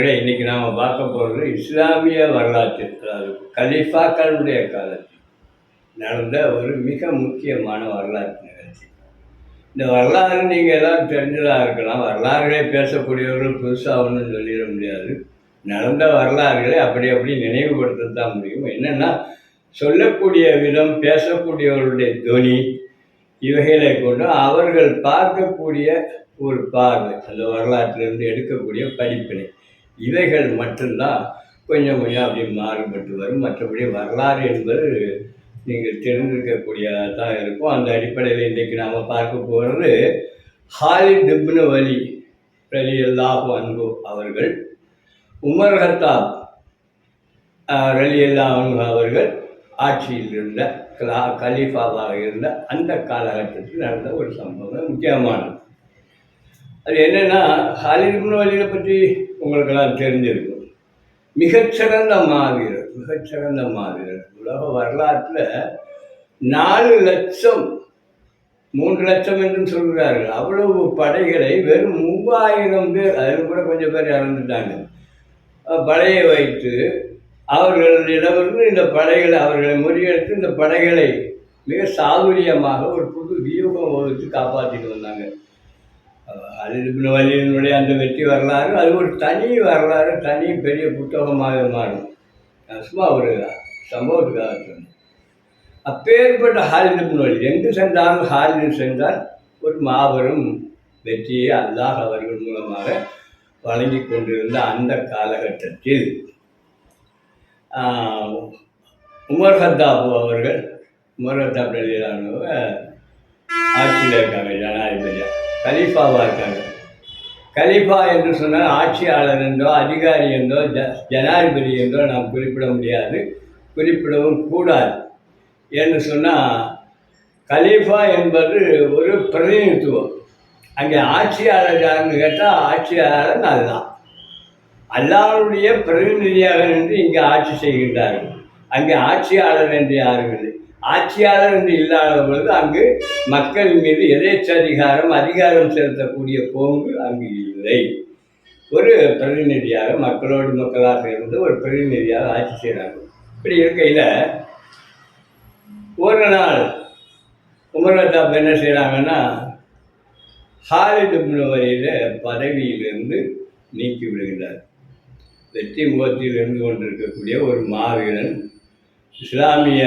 நண்பர்களே இன்னைக்கு நாம் பார்க்க போகிறது இஸ்லாமிய வரலாற்று அதாவது கலீஃபாக்களுடைய காலத்தில் நடந்த ஒரு மிக முக்கியமான வரலாற்று நிகழ்ச்சி. இந்த வரலாறு நீங்கள் எல்லாம் தெரிஞ்சதாக இருக்கலாம். வரலாறுகளே பேசக்கூடியவர்கள் புதுசாக ஒன்றும் சொல்லிட முடியாது. நடந்த வரலாறுகளை அப்படி அப்படி நினைவுபடுத்த தான் முடியும். என்னென்னா சொல்லக்கூடிய விதம் பேசக்கூடியவர்களுடைய துணி இவைகளை கொண்டு அவர்கள் பார்க்கக்கூடிய ஒரு பார்வை அந்த வரலாற்றிலிருந்து எடுக்கக்கூடிய படிப்பினை. இவைகள் மட்டும்தான் கொஞ்சம் கொஞ்சம் அப்படி மாறுபட்டு வரும். மற்றபடி வரலாறு என்பது நீங்கள் தெரிந்திருக்கக்கூடியதாக தான் இருக்கும். அந்த அடிப்படையில் இன்றைக்கு நாம் பார்க்க போகிறது ஹாலி இப்னு வலி ரலி அல்லாஹு அன்பு அவர்கள் உமர் ஹத்தாப் ரலி அல்லாஹ் அவர்கள் ஆட்சியில் இருந்த கலா கலீஃபாவாக இருந்த அந்த காலகட்டத்தில் நடந்த ஒரு சம்பவம் முக்கியமானது. அது என்னென்னா ஹாலித் வழியை பற்றி உங்களுக்கெல்லாம் தெரிஞ்சிருக்கும். மிகச்சிறந்த மாவீரர் மிகச்சிறந்த மாவீரர். உலக வரலாற்றில் நாலு லட்சம் மூன்று லட்சம் என்றும் சொல்கிறார்கள். அவ்வளவு படைகளை வெறும் மூவாயிரம் பேர் அதில் கூட கொஞ்சம் பேர் இறந்துட்டாங்க. படையை வைத்து அவர்களிடமிருந்து இந்த படைகளை அவர்களை முறியடித்து இந்த படைகளை மிக சாதுரியமாக ஒரு புது வியூகம் வகுத்து காப்பாற்றிட்டு வந்தாங்க. அலிபின் வழியினுடைய அந்த வெற்றி வரலாறு அது ஒரு தனி வரலாறு தனி பெரிய புத்தகமாக மாறும். சும்மா ஒரு சம்பவத்துக்காக சொன்னேன். அப்பேற்பட்ட ஹாலிபின் வழி எங்கு சென்றாலும் ஹாலில் சென்றால் ஒரு மாபெரும் வெற்றியை அல்லாஹ் அவர்கள் மூலமாக வழங்கி கொண்டிருந்த அந்த காலகட்டத்தில் உமர் ஹத்தாபு அவர்கள் உமர் ஹத்தாப் ரலியல்லாஹு ஆட்சியில் இருக்காங்க ஜனாதிபதியாக கலீஃபாவாக இருக்காங்க. கலீஃபா என்று சொன்னால் ஆட்சியாளர் என்றோ அதிகாரி என்றோ ஜ ஜனாதிபதி என்றோ நாம் குறிப்பிட முடியாது. குறிப்பிடவும் கூடாது. என்று சொன்னால் கலீஃபா என்பது ஒரு பிரதிநிதித்துவம். அங்கே ஆட்சியாளர் யாருன்னு கேட்டால் ஆட்சியாளர் அதுதான். அல்லாருடைய பிரதிநிதியாக நின்று இங்கே ஆட்சி செய்கின்றார்கள். அங்கே ஆட்சியாளர் என்று யாரும் இல்லை. ஆட்சியாளர் என்று இல்லாத பொழுது அங்கு மக்கள் மீது எதேச்சதிகாரம் அதிகாரம் செலுத்தக்கூடிய போங்கு அங்கு இல்லை. ஒரு பிரதிநிதியாக மக்களோடு மக்களாக இருந்து ஒரு பிரதிநிதியாக ஆட்சி செய்கிறாங்க இப்படி இருக்கையில் ஒரு நாள் உமர்வத்தாப் என்ன செய்கிறாங்கன்னா ஹாலித் வரையில் பதவியிலிருந்து நீக்கி விடுகிறார் வெற்றி முகத்தில் இருந்து கொண்டிருக்கக்கூடிய ஒரு மாவீரன் இஸ்லாமிய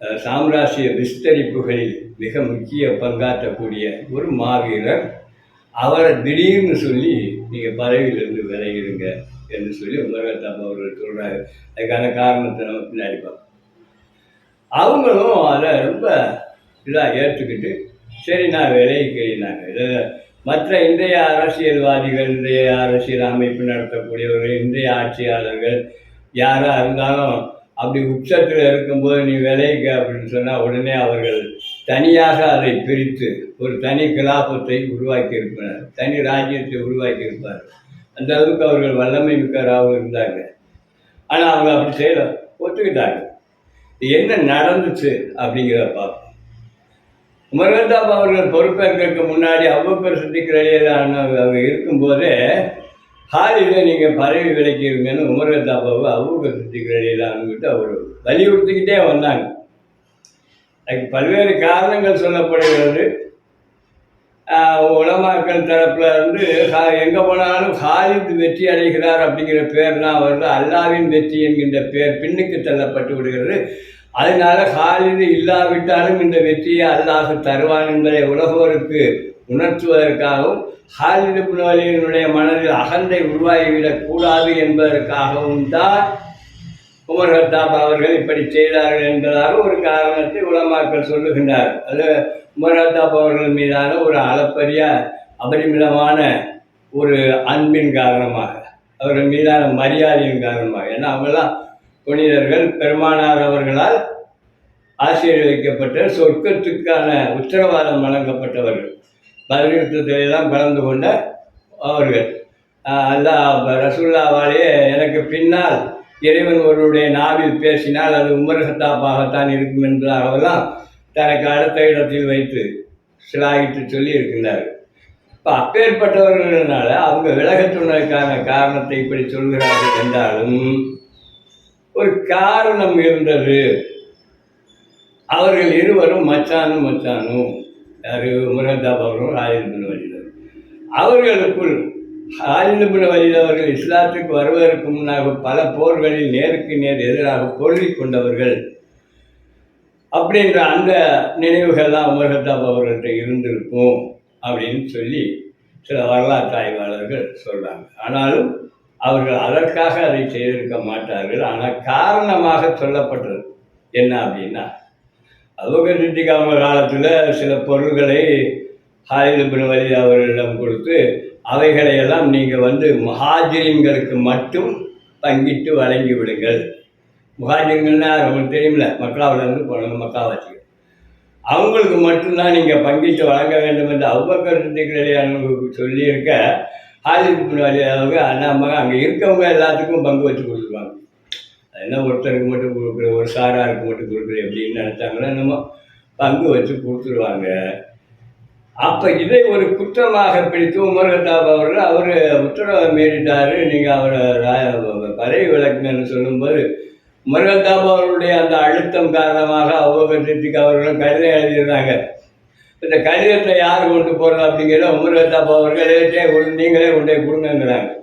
சாம்ராஜ்ய விஸ்தரிப்புகளில் மிக முக்கிய பங்காற்றக்கூடிய ஒரு மாவீரர். அவரை திடீர்னு சொல்லி நீங்கள் பதவியிலிருந்து விலகிடுங்க என்று சொல்லி உமரகத்தாப் அவர்கள் சொல்கிறாரு அதுக்கான காரணத்தை நம்ம பின்னாடி பார்ப்போம். அவங்களும் அதை ரொம்ப இதாக ஏற்றுக்கிட்டு சரி நான் விலகிக்கிறேனாங்க இதை மற்ற இன்றைய அரசியல்வாதிகள் இன்றைய அரசியல் அமைப்பு நடத்தக்கூடியவர்கள் இன்றைய ஆட்சியாளர்கள் யாராக இருந்தாலும் அப்படி உச்சத்தில் இருக்கும்போது நீ விளைவிக்க அப்படின்னு சொன்னால் உடனே அவர்கள் தனியாக அதை பிரித்து ஒரு தனி கிலாபத்தை உருவாக்கி இருப்பனர் தனி ராஜ்யத்தை உருவாக்கி இருப்பார் அந்த அளவுக்கு அவர்கள் வல்லமை மிக்கராகவும் இருந்தாங்க ஆனால் அவங்க அப்படி செய்யல. ஒத்துக்கிட்டாங்க என்ன நடந்துச்சு அப்படிங்கிறத பார்ப்போம். முருகந்தாப் அவர்கள் பொறுப்பேற்கிறதுக்கு முன்னாடி அவ்வப்பர் சித்திக்கிறடையிலான அவங்க இருக்கும்போதே ஹாரியில் நீங்கள் பறவை விலக்கிருங்கன்னு உமர்கந்தாபாவை அவ்வப்பர் சித்திக்கிறடையிலான்னுட்டு அவர் வலியுறுத்திக்கிட்டே வந்தாங்க. அதுக்கு பல்வேறு காரணங்கள் சொல்லப்படுகிறது. உலமாக்கள் தரப்பில் இருந்து ஹா- போனாலும் ஹாலித் வெற்றி அடைகிறார் அப்படிங்கிற பேர் தான் வருது. அல்லாவின் வெற்றி என்கின்ற பேர் பின்னுக்கு தள்ளப்பட்டு விடுகிறது. அதனால ஹாலிது இல்லாவிட்டாலும் இந்த வெற்றியை அல்லாஹ் தருவான் என்பதை உலகோருக்கு உணர்த்துவதற்காகவும் ஹாலிது புனவலியினுடைய மனதில் அகந்தை உருவாகிவிடக் கூடாது என்பதற்காகவும் தான் உமர் ஹத்தாப் அவர்கள் இப்படி செய்தார்கள் என்பதாக ஒரு காரணத்தை உலமாக்கள் சொல்லுகின்றார் அது உமர் ஹத்தாப் அவர்கள் மீதான ஒரு அளப்பரிய அபரிமிதமான ஒரு அன்பின் காரணமாக அவர்கள் மீதான மரியாதையின் காரணமாக. ஏன்னா அவங்கெல்லாம் புனிதர்கள் பெருமானார் அவர்களால் ஆசீர்வதிக்கப்பட்ட சொர்க்கத்துக்கான உத்தரவாதம் வழங்கப்பட்டவர்கள். பதில் கலந்து கொண்ட அவர்கள். அல்லாஹ் ரசுல்லாவாலேயே எனக்கு பின்னால் இறைவன் ஒருவருடைய நாவில் பேசினால் அது உமர்ஹத்தாப்பாகத்தான் இருக்கும் என்பதாகவெல்லாம் தனக்கு அடுத்த இடத்தில் வைத்து சிலாகிட்டு சொல்லி இருக்கின்றார்கள் இப்போ அப்பேற்பட்டவர்களால அவங்க விலகச் சொன்னதுக்கான காரணத்தை இப்படி சொல்கிறார்கள் என்றாலும் ஒரு காரணம் இருந்தது. அவர்கள் இருவரும் மச்சானும் மச்சானும். யாரு முரந்தாப் அவர்களும் வழியில் அவர்களுக்குள் ராஜேந்திரன் வழியில் அவர்கள் இஸ்லாத்துக்கு வருவதற்கு முன்னாக பல போர்களில் நேருக்கு நேர் எதிராக பொருளிக் கொண்டவர்கள். அப்படின்ற அந்த நினைவுகள்லாம் உமர்கத்தாப் அவர்கள்ட்ட இருந்திருக்கும் அப்படின்னு சொல்லி சில வரலாற்று ஆய்வாளர்கள் சொல்கிறாங்க ஆனாலும் அவர்கள் அதற்காக அதை செய்திருக்க மாட்டார்கள். ஆனால் காரணமாக சொல்லப்பட்டது என்ன அப்படின்னா அவங்க அவங்க காலத்தில் சில பொருள்களை ஹாலிதுபின் வலி அவர்களிடம் கொடுத்து அவைகளையெல்லாம் நீங்கள் வந்து மகாஜிரிங்களுக்கு மட்டும் பங்கிட்டு வழங்கி விடுங்கள். முகாஜிங்கள்னா உங்களுக்கு தெரியுமில்ல மக்காவிலேருந்து போனாங்க மக்காவாசிகள். அவங்களுக்கு மட்டும்தான் நீங்கள் பங்கிட்டு வழங்க வேண்டும் என்று அவ்வக்கர் சித்திகளியானவங்களுக்கு சொல்லியிருக்க ஹாலிதுபின் வலி அவங்க அண்ணாமக அங்கே இருக்கவங்க எல்லாத்துக்கும் பங்கு வச்சு கொடுத்துருவாங்க. அதெல்லாம் ஒருத்தருக்கு மட்டும் கொடுக்குற ஒரு சாராருக்கு மட்டும் கொடுக்குற எப்படின்னு நினைச்சாங்கன்னா நம்ம பங்கு வச்சு கொடுத்துருவாங்க. அப்போ இதை ஒரு குற்றமாக பிடித்து உமர் கத்தாப் அவர்கள் அவர் உத்தரவை மீறிட்டாரு. நீங்கள் அவரை ரா- பதவி விலக்குங்கன்னு சொல்லும்போது உமர் கத்தாப் அந்த அழுத்தம் காரணமாக அவ்வகத்திற்கு அவர்களும் கடிதம் எழுதியிருந்தாங்க. இந்த கடிதத்தை யார் கொண்டு போகிறது அப்படிங்கிறத உமர் கத்தாப் அவர்களே நீங்களே கொண்டே கொடுங்கங்கிறாங்க.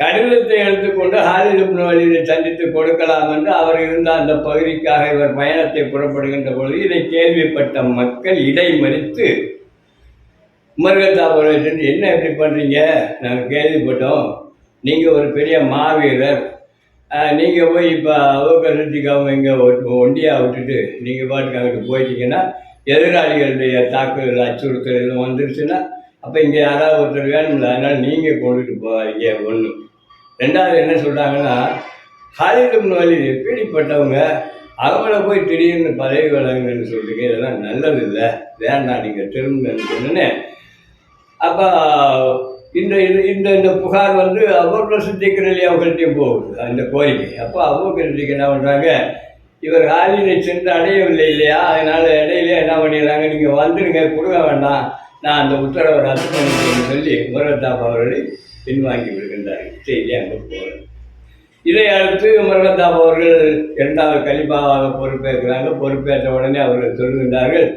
கடிதத்தை எடுத்துக்கொண்டு ஹாலிதுப்னு வழியை சந்தித்து கொடுக்கலாம் என்று அவர் இருந்த அந்த பகுதிக்காக இவர் பயணத்தை புறப்படுகின்ற பொழுது இதை கேள்விப்பட்ட மக்கள் இடைமறித்து உமர்கத்தாப் என்ன இப்படி பண்ணுறீங்க நாங்கள் கேள்விப்பட்டோம். நீங்கள் ஒரு பெரிய மாவீரர். நீங்கள் போய் இப்போ அவகரத்துக்கு இங்கே ஒண்டியாக விட்டுட்டு நீங்கள் பாட்டுக்கு அங்கிட்டு போயிட்டீங்கன்னா எதிராளிகளுடைய தாக்குதல் அச்சுறுத்தல் எதுவும் வந்துருச்சுன்னா அப்போ இங்கே யாராவது ஒருத்தர் வேணும்ல அதனால் நீங்கள் கொண்டுட்டு போவாங்க ஒன்று ரெண்டாவது என்ன சொல்கிறாங்கன்னா ஹாலிதும் வழி எப்படிப்பட்டவங்க அவங்கள போய் திடீர்னு பதவி வழங்குன்னு சொல்றீங்க இதெல்லாம் நல்லது இல்லை வேண்டாம் நீங்கள் திரும்புங்கன்னு சொன்னேன்னு அப்போ இந்த இது இந்த இந்த புகார் வந்து அபூர்வ சித்திக்கிறலி அவங்கள்ட்டையும் போகுது அந்த கோரிக்கை. அப்போ அபூர்வ சித்திக்கு என்ன பண்ணுறாங்க இவர் ஹாலினை சென்று அடையவில்லை இல்லையா? அதனால் இடையிலே என்ன பண்ணிடுறாங்க நீங்கள் வந்துடுங்க கொடுக்க வேண்டாம். நான் அந்த உத்தரவை ரத்து பண்ணிக்கிறேன்னு சொல்லி முருகத்தாப் அவர்களை பின்வாங்கி விடுகின்றார்கள். செய்தி அங்கே போகிறேன் இதை அடுத்து முருகத்தாப் அவர்கள் இரண்டாவது கலிபாவாக பொறுப்பேற்கிறாங்க. பொறுப்பேற்ற உடனே அவர்கள் சொல்கின்றார்கள்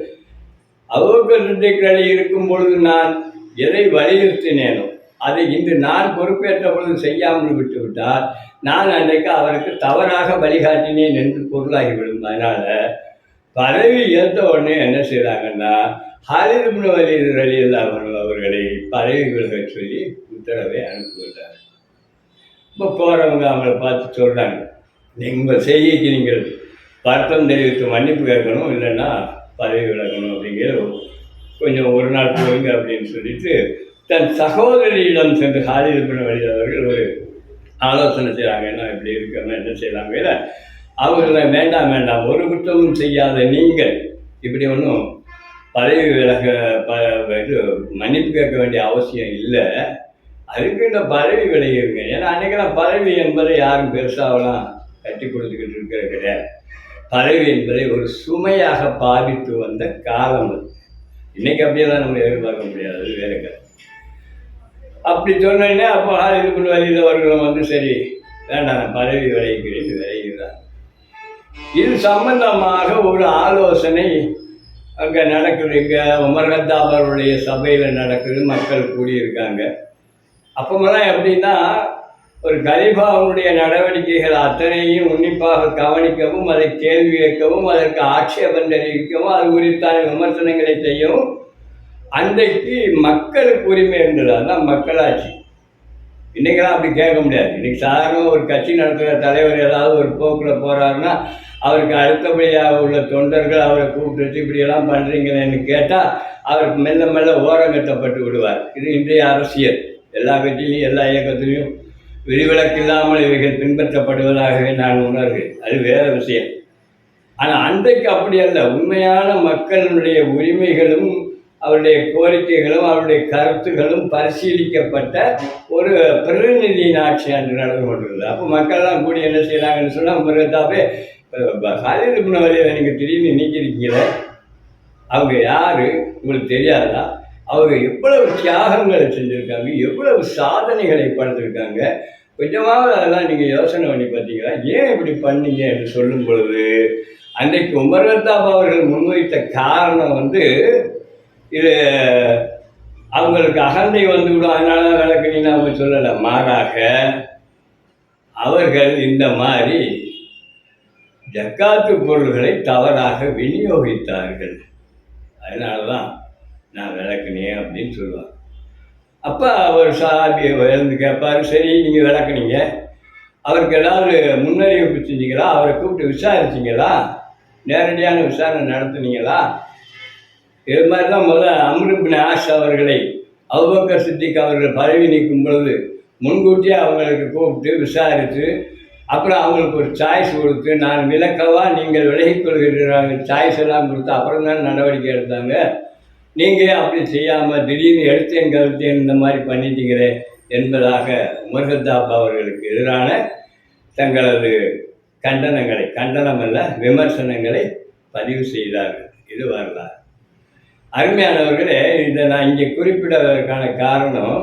அவருக்கு இருக்கும் பொழுது நான் எதை வலியுறுத்தினேனோ அதை இன்று நான் பொறுப்பேற்ற பொழுது செய்யாமல் விட்டு விட்டால் நான் அன்றைக்கு அவருக்கு தவறாக வழிகாட்டினேன் என்று பொருளாகிவிடும் அதனால் பதவி ஏற்ற உடனே என்ன செய்கிறாங்கன்னா ஹாலிதுப்னு வலி வழியில் அவர்களை பதவி விலக சொல்லி உத்தரவை அனுப்புகிறார் இப்போ போகிறவங்க அவங்கள பார்த்து சொல்கிறாங்க உங்கள் செய்திக்கு நீங்கள் வருத்தம் தெரிவித்து மன்னிப்பு கேட்கணும் இல்லைன்னா பதவி விலகணும் அப்படிங்கிற கொஞ்சம் ஒரு நாள் போங்க அப்படின்னு சொல்லிட்டு தன் சகோதரியிடம் சென்று ஹாலிதுபின் வழி அவர்கள் ஒரு ஆலோசனை செய்கிறாங்க என்ன இப்படி இருக்கணும் என்ன செய்யலாங்க அவர்களை வேண்டாம் வேண்டாம் ஒரு குற்றமும் செய்யாத நீங்கள் இப்படி ஒன்றும் பதவி விலக ப இது மன்னிப்பு கேட்க வேண்டிய அவசியம் இல்லை. அதுக்கு இந்த பதவி விலகிருங்க. ஏன்னா அன்றைக்கெல்லாம் பதவி என்பதை யாரும் பெருசாகலாம் கட்டி கொடுத்துக்கிட்டு இருக்கிறது கிடையாது. பதவி என்பதை ஒரு சுமையாக பாதித்து வந்த காலம் அது. இன்னைக்கு அப்படியெல்லாம் நம்ம எதிர்பார்க்க முடியாது. அது வேற கதை. அப்படி சொன்னோன்னே அப்போ இதுக்குள்ள வழியில் அவர்களும் வந்து சரி வேண்டாம் நான் பதவி விளைகிறேன் விளைகிறார் இது சம்பந்தமாக ஒரு ஆலோசனை அங்கே நடக்குது இங்கே உமர்கத்தாபருடைய சபையில் நடக்குது மக்கள் கூடியிருக்காங்க. அப்போமெல்லாம் எப்படின்னா ஒரு கலிபாவுடைய நடவடிக்கைகள் அத்தனையும் உன்னிப்பாக கவனிக்கவும் அதை கேள்வி கேட்கவும் அதற்கு ஆட்சேபம் தெரிவிக்கவும் அது குறித்தான விமர்சனங்களை செய்யவும் அன்றைக்கு மக்களுக்கு உரிமை இருந்தது அதுதான் மக்களாட்சி. இன்றைக்கெல்லாம் அப்படி கேட்க முடியாது. இன்றைக்கி சாதாரண ஒரு கட்சி நடத்துகிற தலைவர் ஏதாவது ஒரு போக்கில் போகிறாருன்னா அவருக்கு அடுத்தபடியாக உள்ள தொண்டர்கள் அவரை கூப்பிட்டு இப்படியெல்லாம் பண்ணுறீங்களேன்னு கேட்டால் அவருக்கு மெல்ல மெல்ல ஓரங்கட்டப்பட்டு விடுவார். இது இன்றைய அரசியல். எல்லா கட்சியிலையும் எல்லா இயக்கத்திலையும் விதிவிலக்கு இல்லாமல் இவைகள் பின்பற்றப்படுவதாகவே நான் உணர்கிறேன். அது வேறு விஷயம். ஆனால் அன்றைக்கு அப்படி அல்ல. உண்மையான மக்களுடைய உரிமைகளும் அவருடைய கோரிக்கைகளும் அவருடைய கருத்துகளும் பரிசீலிக்கப்பட்ட ஒரு பிரதிநிதியின் ஆட்சி அன்று நடந்து கொண்டிருந்தது. அப்போ மக்கள்லாம் கூடி என்ன செய்கிறாங்கன்னு சொன்னால் மிருகத்தாவே காலையில் இருப்பின வழியை நீங்கள் திடீர்னு நீக்கிருக்கீங்களே அவங்க யார்? உங்களுக்கு தெரியாதா? அவங்க எவ்வளவு தியாகங்களை செஞ்சுருக்காங்க எவ்வளவு சாதனைகளை படைச்சிருக்காங்க. கொஞ்சமாவது அதெல்லாம் நீங்கள் யோசனை பண்ணி பார்த்தீங்களா ஏன் இப்படி பண்ணீங்க என்று சொல்லும் பொழுது அன்னைக்கு உமர் அவர்கள் முன்வைத்த காரணம் வந்து இது அவங்களுக்கு அகந்தை வந்துவிடும் அதனால விளக்கு விளக்குனீங்கன்னு அவங்க சொல்லலை. மாறாக அவர்கள் இந்த மாதிரி ஜக்காத்து பொருள்களை தவறாக விநியோகித்தார்கள். அதனால தான் நான் விளக்குனேன் அப்படின்னு சொல்லுவார் அப்போ அவர் சாபி எழுந்து கேட்பார் சரி நீங்கள் விளக்குனீங்க. அவருக்கு ஏதாவது முன்னறிவிப்பு செஞ்சீங்களா? அவரை கூப்பிட்டு விசாரிச்சிங்களா? நேரடியான விசாரணை நடத்துனீங்களா? இது மாதிரி தான் முதல்ல அம்ருபின் ஆஷ் அவர்களை அவுபக்கர் சித்திக் அவர்கள் பதவி நீக்கும் பொழுது முன்கூட்டியே அவங்களுக்கு கூப்பிட்டு விசாரித்து அப்புறம் அவங்களுக்கு ஒரு சாய்ஸ் கொடுத்து நான் விளக்கவா நீங்கள் விலகிக் கொள்கிறீர்கள் சாய்ஸ் எல்லாம் கொடுத்து அப்புறம் தான் நடவடிக்கை எடுத்தாங்க. நீங்கள் அப்படி செய்யாமல் திடீர்னு எடுத்தேன் கழுத்தேன் இந்த மாதிரி பண்ணிட்டீங்களே என்பதாக முருகதாப் அவர்களுக்கு எதிரான தங்களது கண்டனங்களை கண்டனம் அல்ல விமர்சனங்களை பதிவு செய்தார்கள். இது வரலாறு. அருமையானவர்களே இதை நான் இங்கே குறிப்பிடுவதற்கான காரணம்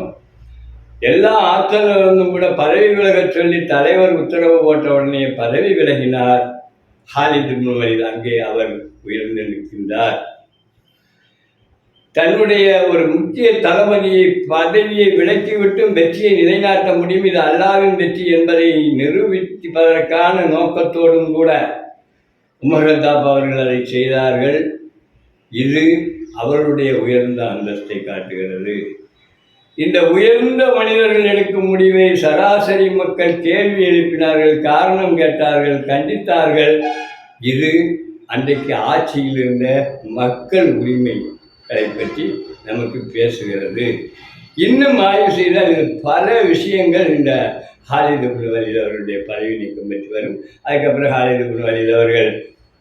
எல்லா ஆற்றலும் கூட பதவி விலகச் சொல்லி தலைவர் உத்தரவு போட்ட உடனே பதவி விலகினார். ஹாலித் இப்னு அங்கே அவர் உயர்ந்து நிற்கின்றார். தன்னுடைய ஒரு முக்கிய தளபதியை பதவியை விலக்கிவிட்டும் வெற்றியை நிலைநாட்ட முடியும். இது அல்லாவின் வெற்றி என்பதை நிரூபிப்பதற்கான நோக்கத்தோடும் கூட உமர் அவர்கள் அதை செய்தார்கள். இது அவர்களுடைய உயர்ந்த அந்தஸ்தை காட்டுகிறது. இந்த உயர்ந்த மனிதர்கள் எடுக்கும் முடிவை சராசரி மக்கள் கேள்வி எழுப்பினார்கள் காரணம் கேட்டார்கள் கண்டித்தார்கள். இது அன்றைக்கு ஆட்சியில் இருந்த மக்கள் உரிமைகளை பற்றி நமக்கு பேசுகிறது. இன்னும் ஆய்வு செய்தால் இது பல விஷயங்கள் இந்த ஹாலித் இப்னு அவர்களுடைய பதவி நீக்கம் பெற்று வரும். அதுக்கப்புறம் ஹாலித் இப்னு அவர்கள்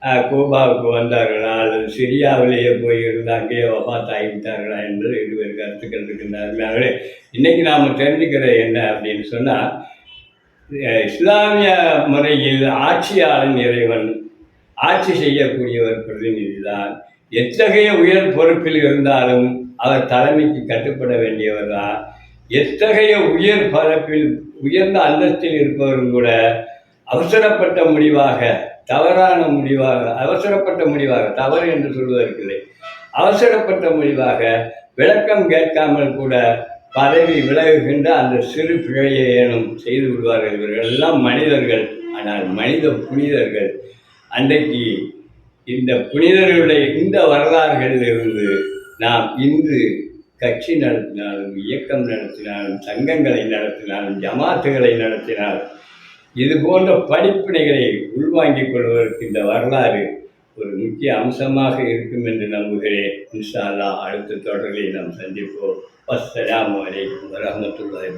கூபாவுக்கு வந்தார்களா? அல்லது சிரியாவிலேயே போய் இருந்து அங்கேயே வபாத் ஆகிவிட்டார்களா என்பது இருவேறு கருத்துக்கள் இருக்கின்றார்களே இன்னைக்கு நாம் தெரிஞ்சுக்கிறது என்ன அப்படின்னு சொன்னால் இஸ்லாமிய முறையில் ஆட்சியாளன் இறைவன் ஆட்சி செய்யக்கூடியவர் பிரதிநிதிதான். எத்தகைய உயர் பொறுப்பில் இருந்தாலும் அவர் தலைமைக்கு கட்டுப்பட வேண்டியவர் தான் எத்தகைய உயர் பரப்பில் உயர்ந்த அந்தஸ்தில் இருப்பவரும் கூட அவசரப்பட்ட முடிவாக தவறான முடிவாக அவசரப்பட்ட முடிவாக தவறு என்று சொல்வதற்கில்லை. அவசரப்பட்ட முடிவாக விளக்கம் கேட்காமல் கூட பதவி விலகுகின்ற அந்த சிறு பிழையை ஏனும் செய்து விடுவார்கள். இவர்கள் எல்லாம் மனிதர்கள். ஆனால் மனித புனிதர்கள். அன்றைக்கு இந்த புனிதர்களுடைய இந்த வரலாறுகளிலிருந்து நாம் இன்று கட்சி நடத்தினாலும் இயக்கம் நடத்தினாலும் சங்கங்களை நடத்தினாலும் ஜமாத்துகளை நடத்தினாலும் இது போன்ற படிப்பினைகளை உள்வாங்கிக் கொள்வதற்கு இந்த வரலாறு ஒரு முக்கிய அம்சமாக இருக்கும் என்று நம்புகிறேன். இன்ஷா அடுத்த தொடரில் நாம் சந்திப்போம். அஸ்ஸலாமு அலைக்கும் வரஹ்மத்துல்லாஹி